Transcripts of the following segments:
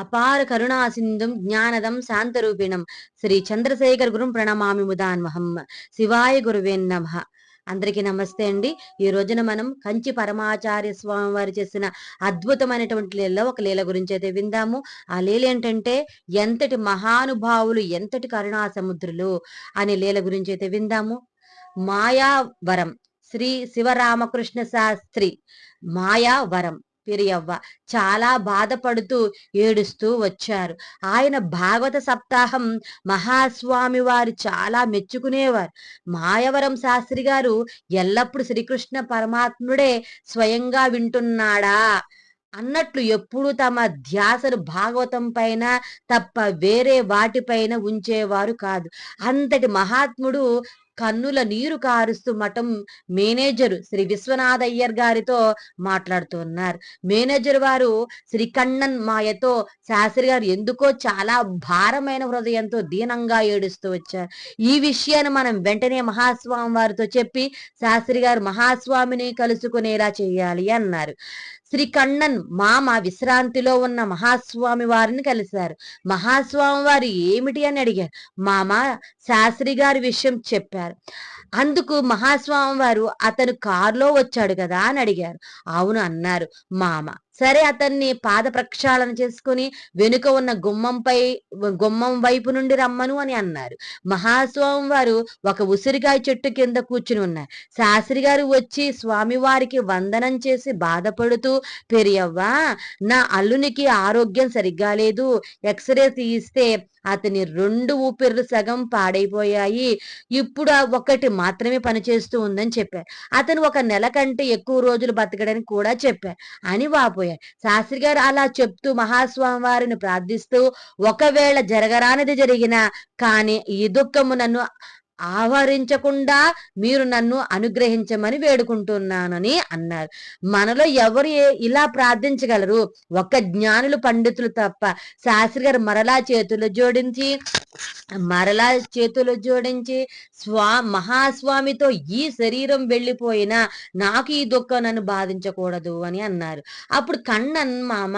అపార కరుణాసిందుం జ్ఞానదం శాంతరూపిణం. శ్రీ చంద్రశేఖర్ గురుం ప్రణమామి ముదాన్మహం శివాయ గురువే నమ. అందరికీ నమస్తే అండి. ఈ రోజున మనం కంచి పరమాచార్య స్వామి వారు చేసిన అద్భుతమైనటువంటి లీల ఒక లీల గురించి అయితే విందాము. ఆ లీల ఏంటంటే ఎంతటి మహానుభావులు ఎంతటి కరుణా సముద్రులు అనే లీల గురించి అయితే విందాము. మాయావరం శ్రీ శివరామకృష్ణ శాస్త్రి మాయావరం. పెరియవ్వ. చాలా బాధపడుతూ ఏడుస్తూ వచ్చారు. ఆయన భాగవత సప్తాహం మహాస్వామి వారు చాలా మెచ్చుకునేవారు. మాయవరం శాస్త్రి గారు ఎల్లప్పుడు శ్రీకృష్ణ పరమాత్ముడే స్వయంగా వింటున్నాడా? అన్నట్లు ఎప్పుడు తమ ధ్యాసను భాగవతం పైన తప్ప వేరే వాటిపైన ఉంచేవారు కాదు. అంతటి మహాత్ముడు కన్నుల నీరు కారుస్తూ మఠం మేనేజరు శ్రీ విశ్వనాథ్ అయ్యర్ గారితో మాట్లాడుతున్నారు మేనేజర్ వారు శ్రీ కన్నన్ మాయతో శాస్త్రి గారు ఎందుకో చాలా భారమైన హృదయంతో దీనంగా ఏడుస్తూ వచ్చారు. ఈ విషయాన్ని మనం వెంటనే మహాస్వామి వారితో చెప్పి శాస్త్రి గారు మహాస్వామిని కలుసుకునేలా చేయాలి అన్నారు. శ్రీ కണ്ണన్ మామ విశ్రాంతిలో ఉన్న మహాస్వామి వారిని కలిశారు. మహాస్వామి వారు ఏమిటి అని అడిగారు. మామ శాస్త్రి గారి విషయం చెప్పారు. అందుకు మహాస్వామి వారు అతను కారులో వచ్చాడు కదా అని అడిగారు. అవును అన్నారు మామ. సరే అతన్ని పాద ప్రక్షాళన చేసుకుని వెనుక ఉన్న గుమ్మంపై గుమ్మం వైపు నుండి రమ్మను అని అన్నారు. మహాస్వామి వారు ఒక ఉసిరికాయ చెట్టు కింద కూర్చుని ఉన్నారు. శాస్త్రి గారు వచ్చి స్వామివారికి వందనం చేసి బాధపడుతూ పెరియవ్వా నా అల్లునికి ఆరోగ్యం సరిగ్గా లేదు. ఎక్స్రే తీస్తే అతని రెండు ఊపిర్లు సగం పాడైపోయాయి. ఇప్పుడు ఒకటి మాత్రమే పనిచేస్తూ ఉందని చెప్పారు. అతను ఒక నెల కంటే ఎక్కువ రోజులు బతకడని కూడా చెప్పారు. అని వాపోయారు. శాస్త్రి గారు అలా చెప్తూ మహాస్వామి వారిని ప్రార్థిస్తూ ఒకవేళ జరగరానిది జరిగిన కానీ ఈ దుఃఖము నన్ను ఆవరించకుండా మీరు నన్ను అనుగ్రహించమని వేడుకుంటున్నానని అన్నారు. మనలో ఎవరు ఇలా ప్రార్థించగలరు? ఒక జ్ఞానులు పండితులు తప్ప. శాస్త్రి గారు మరలా చేతులు జోడించి మరలా చేతులు జోడించి స్వా మహాస్వామితో ఈ శరీరం వెళ్ళిపోయినా నాకు ఈ దుఃఖం నన్ను బాధించకూడదు అని అన్నారు. అప్పుడు కన్నన్ మామ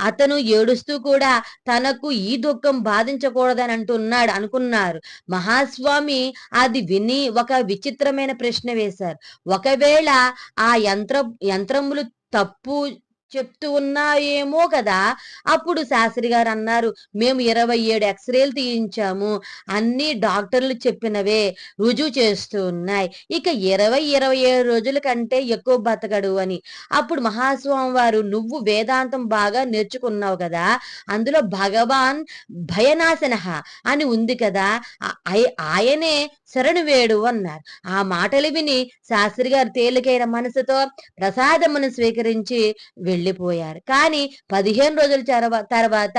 అతను ఏడుస్తూ కూడా తనకు ఈ దుఃఖం బాధించకూడదని అంటున్నాడు అనుకున్నారు. మహాస్వామి అది విని ఒక విచిత్రమైన ప్రశ్న వేశారు. ఒకవేళ ఆ యంత్ర యంత్రములు తప్పు చెప్తూ ఉన్నాయేమో కదా. అప్పుడు శాస్త్రి గారు అన్నారు మేము ఇరవై ఏడు ఎక్స్రేలు తీయించాము. అన్ని డాక్టర్లు చెప్పినవే. రుజువు చేస్తూ ఉన్నాయి. ఇక ఇరవై ఇరవై ఏడు రోజుల కంటే ఎక్కువ బతకడు అని. అప్పుడు మహాస్వామి వారు నువ్వు వేదాంతం బాగా నేర్చుకున్నావు కదా. అందులో భగవాన్ భయనాశన అని ఉంది కదా. ఆయనే శరణు వేడు అన్నారు. ఆ మాటలు విని శాస్త్రి గారు తేలికైన మనసుతో ప్రసాదమును స్వీకరించి వెళ్ళిపోయారు. కానీ పదిహేను రోజుల తర్వాత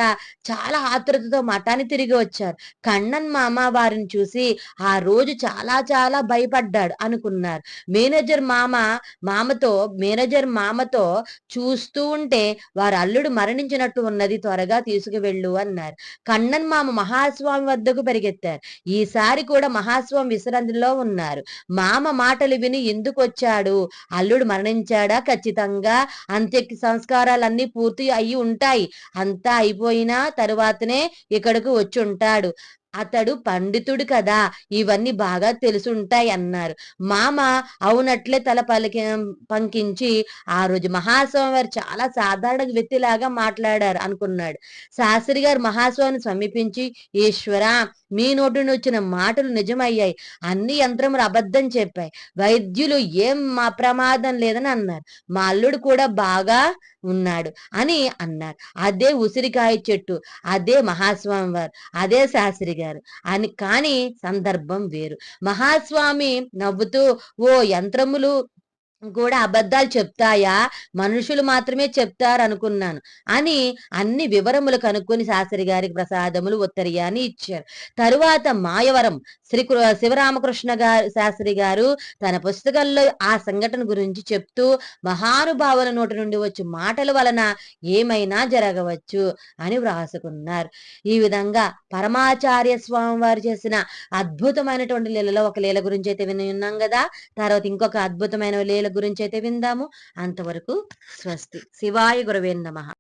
చాలా ఆతృతతో మఠాన్ని తిరిగి వచ్చారు. కన్నన్ మామ వారిని చూసి ఆ రోజు చాలా చాలా భయపడ్డాడు అనుకున్నారు. మేనేజర్ మామ మామతో మేనేజర్ మామతో చూస్తూ ఉంటే వారు అల్లుడు మరణించినట్టు ఉన్నది త్వరగా తీసుకువెళ్ళు అన్నారు. కన్నన్ మామ మహాస్వామి వద్దకు పరిగెత్తారు. ఈసారి కూడా మహాస్వామి విశ్రాంతిలో ఉన్నారు. మామ మాటలు విని ఎందుకు వచ్చాడు? అల్లుడు మరణించాడా? ఖచ్చితంగా అంత్యక్ష సంస్కారాలన్నీ పూర్తి అయి ఉంటాయి. అంతా అయిపోయినా తరువాతనే ఇక్కడికి వచ్చి ఉంటాడు. అతడు పండితుడు కదా ఇవన్నీ బాగా తెలుసుంటాయి అన్నారు. మామ అవునట్లే తల పలికి పంకించి ఆ రోజు మహాస్వామి వారు చాలా సాధారణ వ్యక్తిలాగా మాట్లాడారు అనుకున్నాడు. శాస్త్రి గారు మహాస్వామిని సమీపించి ఈశ్వర మీ నోటి వచ్చిన మాటలు నిజమయ్యాయి అన్ని యంత్రములు అబద్ధం చెప్పాయి వైద్యులు ఏం మా ప్రమాదం లేదని అన్నారు. మా అల్లుడు కూడా బాగా ఉన్నాడు అని అన్నారు. అదే ఉసిరికాయ చెట్టు అదే మహాస్వామి వారు అదే శాస్త్రి గారు అని కానీ సందర్భం వేరు. మహాస్వామి నవ్వుతూ ఓ యంత్రములు కూడా అబద్ధాలు చెప్తాయా? మనుషులు మాత్రమే చెప్తారు అనుకున్నాను అని అన్ని వివరములు కనుక్కొని శాస్త్రి గారికి ప్రసాదములు ఉత్తరియాని ఇచ్చారు. తరువాత మాయవరం శ్రీ శివరామకృష్ణ గారు శాస్త్రి గారు తన పుస్తకంలో ఆ సంఘటన గురించి చెప్తూ మహానుభావుల నోటి నుండి వచ్చి మాటల వలన ఏమైనా జరగవచ్చు అని వ్రాసుకున్నారు. ఈ విధంగా పరమాచార్య స్వామి వారు చేసిన అద్భుతమైనటువంటి లీలలో ఒక లీల గురించి అయితే విని ఉన్నాం కదా? తర్వాత ఇంకొక అద్భుతమైన లీల గురించి అయితే విందాము. అంతవరకు స్వస్తి. శివాయ గురవే నమ.